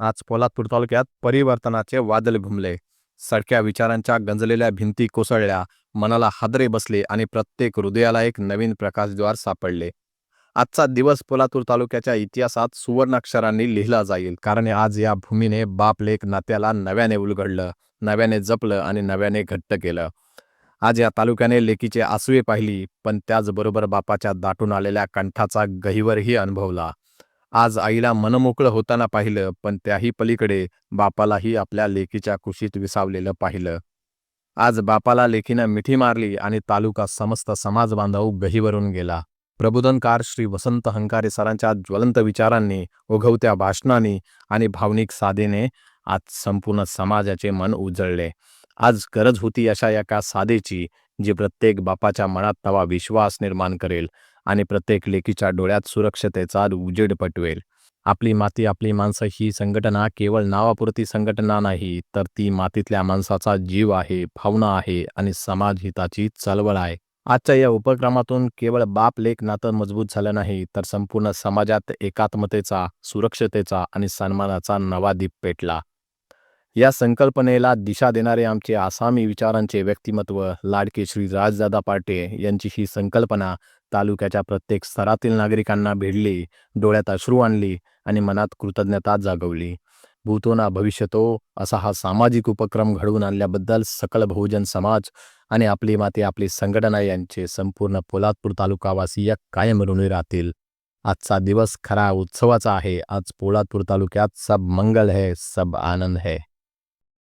आज पोलादपूर तालुक्यात परिवर्तनाचे वादल घुमले. सडक्या विचारांच्या गंजलेल्या भिंती कोसळल्या मनाला हादरे बसले आणि प्रत्येक हृदयाला एक नवीन प्रकाशद्वार सापडले. आजचा दिवस पोलादपूर तालुक्याच्या इतिहासात सुवर्णाक्षरांनी लिहिला जाईल कारण आज या भूमीने बापलेख नात्याला नव्याने उलगडलं नव्याने जपलं आणि नव्याने घट्ट केलं. आज या तालुक्याने लेकीचे आसवे पाहिली पण त्याचबरोबर बापाच्या दाटून आलेल्या कंठाचा गहिवरही अनुभवला. आज आईला मनमोकळं होताना पाहिलं पण त्याही पलीकडे बापालाही आपल्या लेकीच्या कुशीत विसावलेलं पाहिलं. आज बापाला लेखीनं मिठी मारली आणि तालुका समस्त समाज बांधव गहीवरून गेला. प्रबोधनकार श्री वसंत हंकारे सरांच्या ज्वलंत विचारांनी ओघवत्या भाषणांनी आणि भावनिक साधेने आज संपूर्ण समाजाचे मन उजळले. आज गरज होती अशा एका साधेची जी प्रत्येक बापाच्या मनात तवा विश्वास निर्माण करेल. आणि प्रत्येक लेकीच्या डोळ्यात सुरक्षतेचा उजेड पटवेल. आपली माती आपली माणसं ही संघटना केवळ नावापुरती संघटना नाही तर ती मातीतल्या माणसाचा जीव आहे भावना आहे आणि समाज हिताची चळवळ आहे. आजच्या या उपक्रमातून केवळ बाप लेख नातं मजबूत झालं नाही तर संपूर्ण समाजात एकात्मतेचा सुरक्षतेचा आणि सन्मानाचा नवा दीप पेटला. या संकल्पनेला दिशा देणारे आमचे आसामी विचारांचे व्यक्तिमत्व लाडके श्री राजदादा पाटे यांची ही संकल्पना तालुक्याच्या प्रत्येक स्तरातील नागरिकांना भिडली डोळ्यात अश्रू आणली आणि मनात कृतज्ञता जागवली. भूतोना भविष्यतो असा हा सामाजिक उपक्रम घडवून आणल्याबद्दल सकल बहुजन समाज आणि आपली माती आपली संघटना यांचे संपूर्ण पोलादपूर तालुकावासीय कायम ऋणी राहतील. आजचा दिवस खरा उत्सवाचा आहे. आज पोलादपूर तालुक्यात सब मंगल है सब आनंद है.